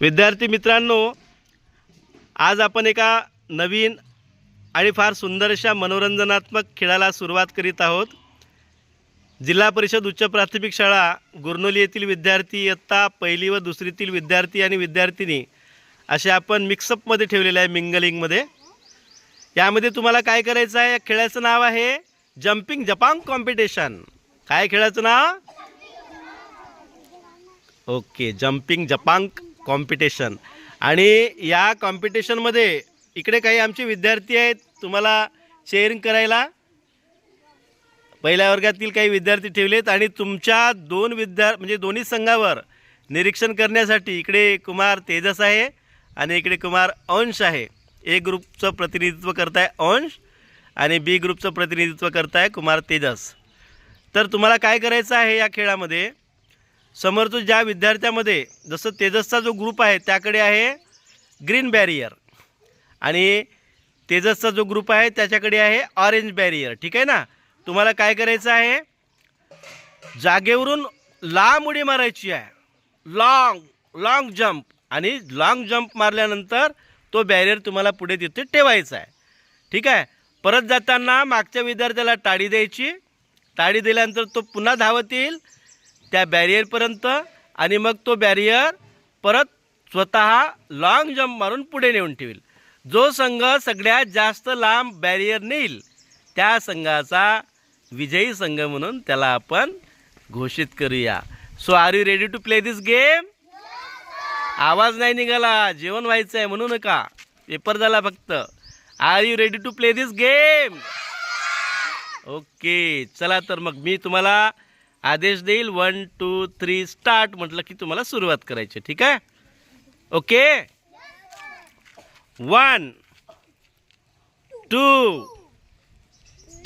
विद्यार्थी मित्रांनो आज आपण एका नवीन आणि फार सुंदर अशा मनोरंजनात्मक खेळाला सुरुवात करीत आहोत. जिल्हा परिषद उच्च प्राथमिक शाळा गुरनोली येथील विद्यार्थी इयत्ता पहिली व दुसरीतील विद्यार्थी आणि विद्यार्थिनी असे आपण मिक्सअपमध्ये ठेवलेले आहे मिंगलिंगमध्ये यामध्ये तुम्हाला काय करायचं आहे या खेळाचं नाव आहे जम्पिंग जपांग कॉम्पिटिशन काय खेळाचं नाव? ओके जम्पिंग जपांग कॉम्पिटिशन आणि या कॉम्पिटिशनमध्ये इकडे काही आमचे विद्यार्थी आहेत तुम्हाला शेअरिंग करायला. पहिल्या वर्गातील काही विद्यार्थी ठेवलेत आणि तुमच्या दोन विद्या म्हणजे दोन्ही संघावर निरीक्षण करण्यासाठी इकडे कुमार तेजस आहे आणि इकडे कुमार अंश आहे. ए ग्रुपचं प्रतिनिधित्व करताय अंश आणि बी ग्रुपचं प्रतिनिधित्व करताय कुमार तेजस. तर तुम्हाला काय करायचं आहे या खेळामध्ये? समोरचं ज्या विद्यार्थ्यामध्ये जसं तेजसचा जो ग्रुप आहे त्याकडे आहे ग्रीन बॅरियर आणि तेजसचा जो ग्रुप आहे त्याच्याकडे आहे ऑरेंज बॅरियर ठीक आहे ना? तुम्हाला काय करायचं आहे? जागेवरून लांब उडी मारायची आहे. लाँग लाँग जम्प आणि लाँग जम्प मारल्यानंतर तो बॅरियर तुम्हाला पुढे तिथे ठेवायचा आहे. ठीक आहे? परत जाताना मागच्या विद्यार्थ्याला टाळी द्यायची. टाळी दिल्यानंतर तो पुन्हा धावत येईल. त्या बॅरियरपर्यंत आणि मग तो बॅरियर परत स्वतः लाँग जम्प मारून पुढे नेऊन ठेवील. जो संघ सगळ्यात जास्त लांब बॅरियर नेईल त्या संघाचा विजयी संघ म्हणून त्याला आपण घोषित करूया. So are you ready to play this game आवाज नाही निघाला जेवण व्हायचं आहे म्हणू नका. पेपर झाला फक्त. Are you ready to play this game okay चला तर मग मी तुम्हाला आदेश देईल. वन टू थ्री स्टार्ट म्हटलं की तुम्हाला सुरुवात करायची. ठीक आहे? Okay one two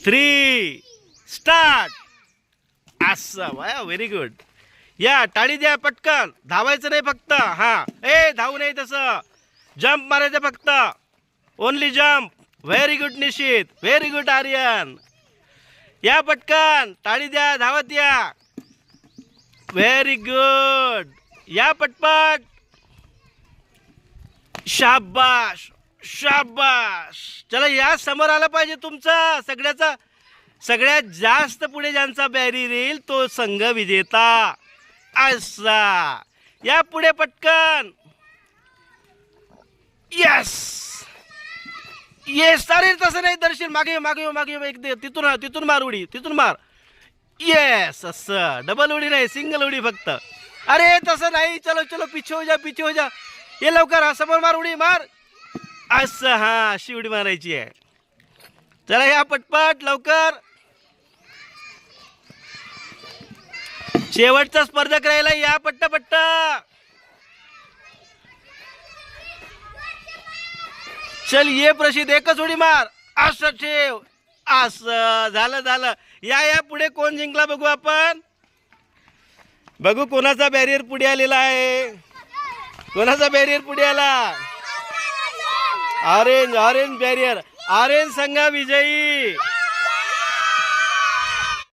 three start असं वाया व्हेरी गुड या टाळी द्या पटकन. धावायचं नाही फक्त. हां. ए धावू नाही तसं. जम्प मारायचं फक्त. Only jump very good Nishit very good Aryan या पटकन टाळी द्या धावत या. व्हेरी गुड या पटपट. शाबाश शाबाश. चला या समोर आला पाहिजे तुमचा. सगळ्याचा सगळ्यात जास्त पुढे ज्यांचा बॅरी येईल तो संघ विजेता. असा. या पुढे पटकन. यस ये अरे तसं नाही दर्शन मागे मागे मागे एक दे तिथून तिथून मार उडी तिथून मार. येस असं. डबल उडी नाही सिंगल उडी फक्त. अरे तसं नाही. चलो चलो पिछे हो जा पिछे हो जा. ये लवकर हा समोर मार उडी मार. असं हा अशी उडी मारायची आहे. चला या पटपट लवकर. शेवटचा स्पर्धक राहिला या पट्टा पट्टा. चल ये प्रसिद्ध एकच उडी मार. असं ठेव. असं. झालं झालं. या या पुढे कोण जिंकला बघू आपण? बघू कोणाचा बॅरियर पुढे आलेला आहे. कोणाचा बॅरियर पुढे आला? ऑरेंज ऑरेंज बॅरियर ऑरेंज संघा विजयी.